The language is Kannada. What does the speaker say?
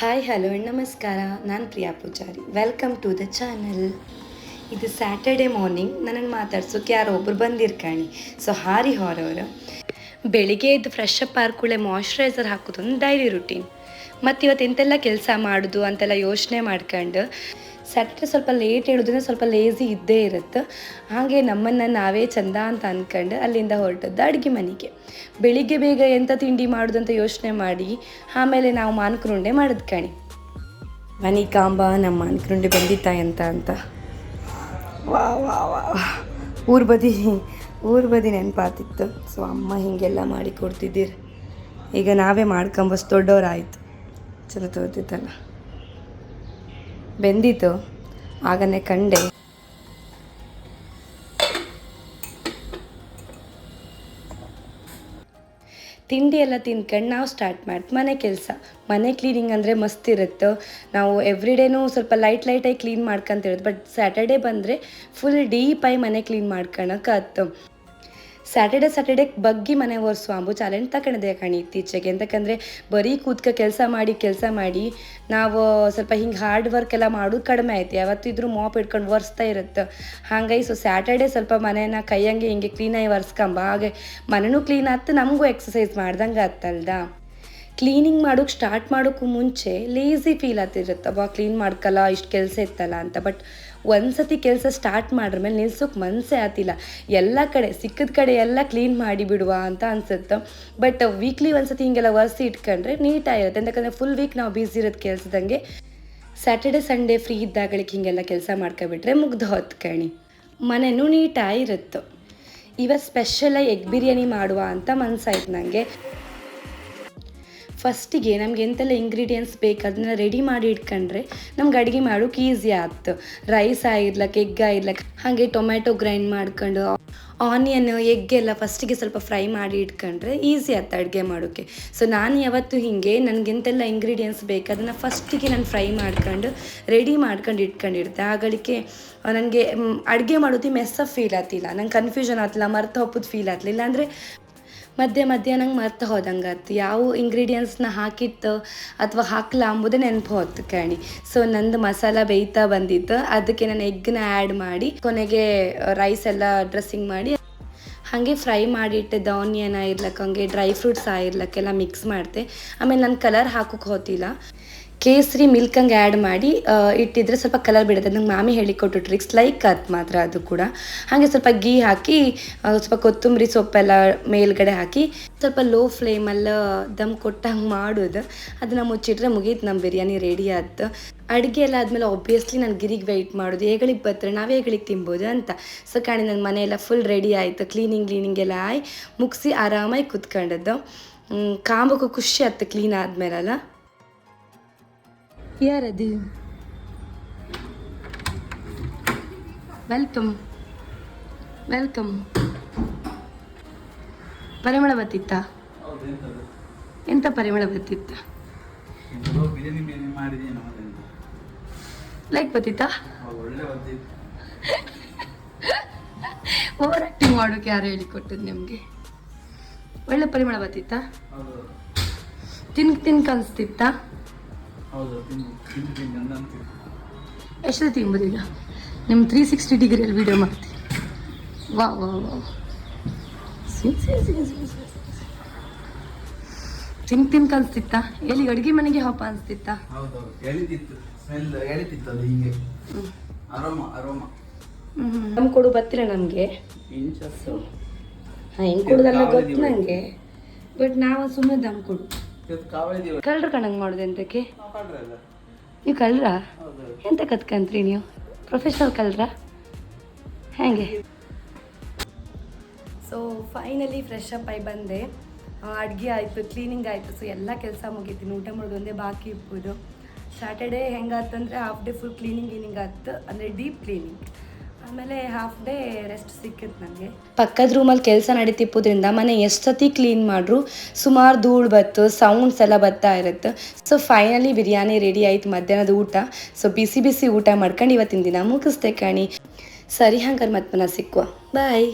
ಹಾಯ್ ಹಲೋ ನಮಸ್ಕಾರ ನಾನು Priya Poojari. Welcome to the channel ಇದು ಸ್ಯಾಟರ್ಡೆ ಮಾರ್ನಿಂಗ್ ನನಗೆ ಮಾತಾಡ್ಸೋಕೆ ಯಾರೋ ಒಬ್ರು ಬಂದಿರ್ಕಾಣಿ ಸೊ ಹಾರಿ ಹೊರವರು ಬೆಳಿಗ್ಗೆ ಎದ್ದು ಫ್ರೆಶ್ ಅಪ್ ಆರ್ಕೂಳೆ ಮಾಯ್ಶ್ಚರೈಸರ್ ಹಾಕೋದು ಒಂದು ಡೈಲಿ ರುಟೀನ್ ಮತ್ತು ಇವತ್ತು ಎಂತೆಲ್ಲ ಕೆಲಸ ಮಾಡೋದು ಅಂತೆಲ್ಲ ಯೋಚನೆ ಮಾಡ್ಕೊಂಡು ಸ್ಯಾಟರ್ಡೆ ಸ್ವಲ್ಪ ಲೇಟ್ ಹೇಳೋದ್ರಿಂದ ಸ್ವಲ್ಪ ಲೇಸಿ ಇದ್ದೇ ಇರುತ್ತೆ. ಹಾಗೆ ನಮ್ಮನ್ನು ನಾವೇ ಚಂದ ಅಂತ ಅಂದ್ಕೊಂಡು ಅಲ್ಲಿಂದ ಹೊರಟದ್ದು ಅಡುಗೆ ಮನೆಗೆ. ಬೆಳಿಗ್ಗೆ ಬೇಗ ಎಂಥ ತಿಂಡಿ ಮಾಡೋದು ಅಂತ ಯೋಚನೆ ಮಾಡಿ, ಆಮೇಲೆ ನಾವು ಮಾನ್ಕರುಂಡೆ ಮಾಡಿದ್ ಕಣಿ. ಮನಿ ಕಾಂಬ, ನಮ್ಮ ಮಾನ್ಕರುಂಡೆ ಬಂದಿತ್ತಾ ಎಂತ ಅಂತ. ವಾ ವಾ ವಾ ಊರು ಬದಿ ಊರು ಬದಿ ನೆನಪಾತಿತ್ತು. ಸೊ, ಅಮ್ಮ ಹೀಗೆಲ್ಲ ಮಾಡಿ ಕೊಡ್ತಿದ್ದೀರಿ. ಈಗ ನಾವೇ ಮಾಡ್ಕೊಂಬಸ್ ದೊಡ್ಡವರಾಯಿತು ಚಲೋ ತೋತಿತ್ತಲ್ಲ ಬೆಂದಿತ್ತು ಆಗನೇ ಕಂಡೆ. ತಿಂಡಿ ಎಲ್ಲ ತಿನ್ಕೊಂಡು ನಾವು ಸ್ಟಾರ್ಟ್ ಮಾಡ್ತೀವಿ ಮನೆ ಕೆಲಸ. ಮನೆ ಕ್ಲೀನಿಂಗ್ ಅಂದರೆ ಮಸ್ತ್ ಇರುತ್ತೆ. ನಾವು ಎವ್ರಿಡೇನೂ ಸ್ವಲ್ಪ ಲೈಟ್ ಲೈಟಾಗಿ ಕ್ಲೀನ್ ಮಾಡ್ಕೊಂತಿರೋದು ಬಟ್ ಸ್ಯಾಟರ್ಡೇ ಬಂದರೆ ಫುಲ್ ಡೀಪಾಗಿ ಮನೆ ಕ್ಲೀನ್ ಮಾಡ್ಕೊಳಕ್ಕೆ ಸ್ಯಾಟರ್ಡೆ ಸ್ಯಾಟರ್ಡೆ ಬಗ್ಗಿ ಮನೆ ಒರೆಸುವ ಅಂಬು ಚಾಲೆಂಜ್ ತಗೊಂಡಿದೆ ಕಣಿ ಇತ್ತೀಚೆಗೆ. ಎಂತಕ್ಕಂದರೆ ಬರೀ ಕೂತ್ಕ ಕೆಲಸ ಮಾಡಿ ಕೆಲಸ ಮಾಡಿ ನಾವು ಸ್ವಲ್ಪ ಹಿಂಗೆ ಹಾರ್ಡ್ ವರ್ಕ್ ಎಲ್ಲ ಮಾಡೋದು ಕಡಿಮೆ ಆಯ್ತು. ಯಾವತ್ತಿದ್ರೂ ಮಾಪ್ ಇಟ್ಕೊಂಡು ಒರೆಸ್ತಾ ಇರುತ್ತೆ. ಹಾಗಾಗಿ ಸೊ ಸ್ಯಾಟರ್ಡೆ ಸ್ವಲ್ಪ ಮನೇನ ಕೈಯಂಗೆ ಹಿಂಗೆ ಕ್ಲೀನಾಗಿ ಒರೆಸ್ಕೊಂಬ. ಹಾಗೆ ಮನೆನೂ ಕ್ಲೀನ್ ಆಯ್ತು ನಮಗೂ ಎಕ್ಸಸೈಸ್ ಮಾಡ್ದಂಗೆ ಆಗ್ತಲ್ದ ಕ್ಲೀನಿಂಗ್ ಮಾಡೋಕೆ ಸ್ಟಾರ್ಟ್ ಮಾಡೋಕ್ಕೂ ಮುಂಚೆ ಲೇಸಿ ಫೀಲ್ ಆಗ್ತಿರುತ್ತವ ಕ್ಲೀನ್ ಮಾಡ್ಕಲ್ಲ, ಇಷ್ಟು ಕೆಲಸ ಇತ್ತಲ್ಲ ಅಂತ. ಬಟ್ ಒಂದ್ಸತಿ ಕೆಲಸ ಸ್ಟಾರ್ಟ್ ಮಾಡ್ರ ನಿಲ್ಸೋಕೆ ಮನಸ್ಸೇ ಆತಿಲ್ಲ. ಎಲ್ಲ ಕಡೆ ಸಿಕ್ಕಿದ ಕಡೆ ಎಲ್ಲ ಕ್ಲೀನ್ ಮಾಡಿ ಬಿಡುವ ಅಂತ ಅನ್ಸುತ್ತೆ. ಬಟ್ ವೀಕ್ಲಿ ಒಂದ್ಸತಿ ಹಿಂಗೆಲ್ಲ ಒರೆಸಿ ಇಟ್ಕೊಂಡ್ರೆ ನೀಟಾಗಿರುತ್ತೆ ಯಾಕಂದರೆ ಫುಲ್ ವೀಕ್ ನಾವು ಬ್ಯುಸಿ ಇರೋದು ಕೆಲಸದಂಗೆ ಸ್ಯಾಟರ್ಡೆ ಸಂಡೇ ಫ್ರೀ ಇದ್ದಾಗಳಿಗೆ ಹಿಂಗೆಲ್ಲ ಕೆಲಸ ಮಾಡ್ಕೊಬಿಟ್ರೆ ಮುಗ್ದು ಹೊತ್ಕಣಿ ಮನೆಯೂ ನೀಟಾಗಿರುತ್ತೆ ಇವತ್ತು ಸ್ಪೆಷಲಾಗಿ ಎಗ್ ಬಿರಿಯಾನಿ ಮಾಡುವ ಅಂತ ಮನಸ್ಸಾಯ್ತು ನನಗೆ ಫಸ್ಟಿಗೆ ನಮ್ಗೆ ಎಂತೆಲ್ಲ ಇಂಗ್ರೀಡಿಯೆಂಟ್ಸ್ ಬೇಕು ಅದನ್ನ ರೆಡಿ ಮಾಡಿ ಇಟ್ಕೊಂಡ್ರೆ ನಮ್ಗೆ ಅಡುಗೆ ಮಾಡೋಕೆ ಈಸಿ ಆಯ್ತು ರೈಸ್ ಆಗಿರ್ಲಕ್ಕೆ ಎಗ್ ಆಗಿರ್ಲಕ್ಕೆ ಹಾಗೆ ಟೊಮ್ಯಾಟೊ ಗ್ರೈಂಡ್ ಮಾಡ್ಕೊಂಡು ಆನಿಯನ್ ಎಗ್ ಎಲ್ಲ ಫಸ್ಟಿಗೆ ಸ್ವಲ್ಪ ಫ್ರೈ ಮಾಡಿ ಇಟ್ಕೊಂಡ್ರೆ ಈಸಿ ಆಯ್ತು ಅಡುಗೆ ಮಾಡೋಕ್ಕೆ ಸೊ ನಾನು ಯಾವತ್ತು ಹೀಗೆ ನನಗೆಂತೆಲ್ಲ ಇಂಗ್ರೀಡಿಯೆಂಟ್ಸ್ ಬೇಕು, ಅದನ್ನು ಫಸ್ಟಿಗೆ ನಾನು ಫ್ರೈ ಮಾಡ್ಕೊಂಡು ರೆಡಿ ಮಾಡ್ಕೊಂಡು ಇಟ್ಕೊಂಡಿರ್ತೆ. ಆಗಳಿಗೆ ನನಗೆ ಅಡುಗೆ ಮಾಡೋದು ಮೆಸ್ಸ ಫೀಲ್ ಆಗ್ತಿಲ್ಲ ನಂಗೆ ಕನ್ಫ್ಯೂಷನ್ ಆಗ್ತಿಲ್ಲ ಮರ್ತು ಹೋಗೋದು ಫೀಲ್ ಆಗ್ತಿಲ್ಲ ಇಲ್ಲಾಂದರೆ ಮಧ್ಯೆ ಮಧ್ಯೆ ನಂಗೆ ಮರ್ತು ಆತು ಯಾವ ಇಂಗ್ರೀಡಿಯೆಂಟ್ಸ್ನ ಹಾಕಿತ್ತು ಅಥವಾ ಹಾಕಲ ಅಂಬುದು ನೆನಪು ಹೊತ್ತು ಕಣಿ. ಸೊ ನಂದು ಮಸಾಲ ಬೇಯ್ತಾ ಬಂದಿತ್ತು. ಅದಕ್ಕೆ ನಾನು ಎಗ್ನ ಆ್ಯಡ್ ಮಾಡಿ, ಕೊನೆಗೆ ರೈಸ್ ಎಲ್ಲ ಡ್ರೆಸ್ಸಿಂಗ್ ಮಾಡಿ, ಹಾಗೆ ಫ್ರೈ ಮಾಡಿಟ್ಟಿದ್ದ ಆನಿಯನ್ ಇರ್ಲಕ್ಕ ಹಂಗೆ ಡ್ರೈ ಫ್ರೂಟ್ಸ್ ಆಗಿರ್ಲಕ್ಕೆಲ್ಲ ಮಿಕ್ಸ್ ಮಾಡಿದೆ ಆಮೇಲೆ ನಾನು ಕಲರ್ ಹಾಕೋಕೆ ಹೋತಿಲ್ಲ. ಕೇಸರಿ ಮಿಲ್ಕ್ ಹಂಗೆ ಆ್ಯಡ್ ಮಾಡಿ ಇಟ್ಟಿದ್ರೆ ಸ್ವಲ್ಪ ಕಲರ್ ಬಿಡುತ್ತೆ ನಂಗೆ ಮಾಮಿ ಹೇಳಿಕೊಟ್ಟು ಟ್ರಿಕ್ಸ್ ಲೈಕ್ ಅದು ಮಾತ್ರ ಅದು ಕೂಡ. ಹಾಗೆ ಸ್ವಲ್ಪ ಗೀ ಹಾಕಿ ಸ್ವಲ್ಪ ಕೊತ್ತಂಬರಿ ಸೊಪ್ಪೆಲ್ಲ ಮೇಲ್ಗಡೆ ಹಾಕಿ, ಸ್ವಲ್ಪ ಲೋ ಫ್ಲೇಮಲ್ಲಿ ದಮ್ ಕೊಟ್ಟಂಗೆ ಮಾಡೋದು. ಅದನ್ನು ಮುಚ್ಚಿಟ್ರೆ ಮುಗೀತು ನಮ್ಮ ಬಿರಿಯಾನಿ ರೆಡಿ ಆಯ್ತು ಅಡುಗೆ ಎಲ್ಲ ಆದಮೇಲೆ ಒಬ್ವಿಯಸ್ಲಿ ನಾನು ಗಿರಿಗೆ ವೆಯ್ಟ್ ಮಾಡೋದು. ಹೇಗಳಿಗೆ ಬರ್ತಾರೆ, ನಾವು ಹೇಗಳಿಗೆ ತಿನ್ಬೋದು ಅಂತ. ಸೊ ಕಾಣಿ ನನ್ನ ಮನೆ ಎಲ್ಲ ಫುಲ್ ರೆಡಿ ಆಯಿತು. ಕ್ಲೀನಿಂಗ್ ಕ್ಲೀನಿಂಗ್ ಎಲ್ಲ ಆಯ್ ಮುಗಿಸಿ ಆರಾಮಾಗಿ ಕುತ್ಕೊಂಡದ್ದು. ಕಾಂಬಕ್ಕೂ ಖುಷಿ ಆಯ್ತು ಕ್ಲೀನ್ ಆದಮೇಲಲ್ಲ ಯಾರದು? ವೆಲ್ಕಮ್ ವೆಲ್ಕಮ್ ಪರಿಮಳ ಬತ್ತಿತ್ತ ಎಂತ ಪರಿಮಳ ಮಾಡಿದ್ದೀನಿ ಲೈಕ್ ಬರ್ತಿತ್ತು? ಓವರ್ ಆಕ್ಟಿಂಗ್ ಮಾಡೋಕೆ ಯಾರು ಹೇಳಿಕೊಟ್ಟದ್ದು ನಿಮಗೆ. ಒಳ್ಳೆ ಪರಿಮಳ ಬತ್ತಿತ್ತ ತಿನ್ ತಿನ್ ತಿನ್ಕ ಅನಿಸ್ತಿತ್ತ ಹೌದು ತಿಂದು ಈಗ? ನಿಮ್ಮ ತ್ರೀ ಸಿಕ್ಸ್ಟಿ ಡಿಗ್ರಿಯಲ್ಲಿ ವಿಡಿಯೋ ಮಾಡ್ತೀನಿ ವಾ ವಾ ವಾ ತಿನ್ ತಿನ್ಕ ಅನ್ಸ್ತಿತ್ತ ಎಲ್ಲಿ ಅಡುಗೆ ಮನೆಗೆ ಹಬ್ಬ ಅನ್ಸ್ತಿತ್ತ? ನಮ್ಮ ಕೊಡು ಬರ್ತೀರ ನಮಗೆ? ಹಾಂ ಹೆಂಗೆ ಕೊಡೋದಲ್ಲ ಗೊತ್ತು ನನಗೆ ಬಟ್ ನಾವು ಸುಮ್ಮನೆ ದಮ್ ಕೊಡು. ಕಳ್ರ ಕಣಂಗೆ ಮಾಡೋದು ಎಂತಕ್ಕೆ? ಕಾಪಾಡ್ರಲ್ಲ ನೀವು ಕಳ್ರ? ಹೌದು. ಎಂತ ಕತ್ಕಂತ್ರಿ ನೀವು? ಪ್ರೊಫೆಷನಲ್ ಕಳ್ರಾ? ಹೇಗೆ? ಸೊ ಫೈನಲಿ ಫ್ರೆಶ್ ಅಪ್ ಆಗಿ ಬಂದೆ. ಅಡುಗೆ ಆಯಿತು ಕ್ಲೀನಿಂಗ್ ಆಯಿತು ಸೊ ಎಲ್ಲ ಕೆಲಸ ಮುಗಿತೀನಿ. ಊಟ ಮಾಡೋದು ಒಂದೇ ಬಾಕಿ ಇರ್ಬೋದು. Saturday ಹೆಂಗಾತಂದರೆ half day full cleaning cleaning ಆಯ್ತು ಅಂದರೆ ಡೀಪ್ ಕ್ಲೀನಿಂಗ್ ಆಮೇಲೆ ಹಾಫ್ ಡೇ ರೆಸ್ಟ್ ಸಿಕ್ಕಿತ್ತು ನನಗೆ ಪಕ್ಕದ ರೂಮಲ್ಲಿ ಕೆಲಸ ನಡೀತಿಪ್ಪೋದ್ರಿಂದ ಮನೆ ಎಷ್ಟು ಸತಿ ಕ್ಲೀನ್ ಮಾಡ್ರು, ಸುಮಾರು ಧೂಳು ಬತ್ತು ಸೌಂಡ್ಸ್ ಎಲ್ಲ ಬರ್ತಾ ಇರುತ್ತೆ ಸೊ ಫೈನಲಿ ಬಿರಿಯಾನಿ ರೆಡಿ ಆಯ್ತು ಮಧ್ಯಾಹ್ನದ ಊಟ. ಸೊ ಬಿಸಿ ಬಿಸಿ ಊಟ ಮಾಡ್ಕೊಂಡು ಇವತ್ತಿನ ದಿನ ಮುಗಿಸ್ದೆ ಕಾಣಿ. ಸರಿ ಹಂಗಾರೆ ಮತ್ತೆ ಪುನಃ ಸಿಕ್ಕುವ ಬಾಯ್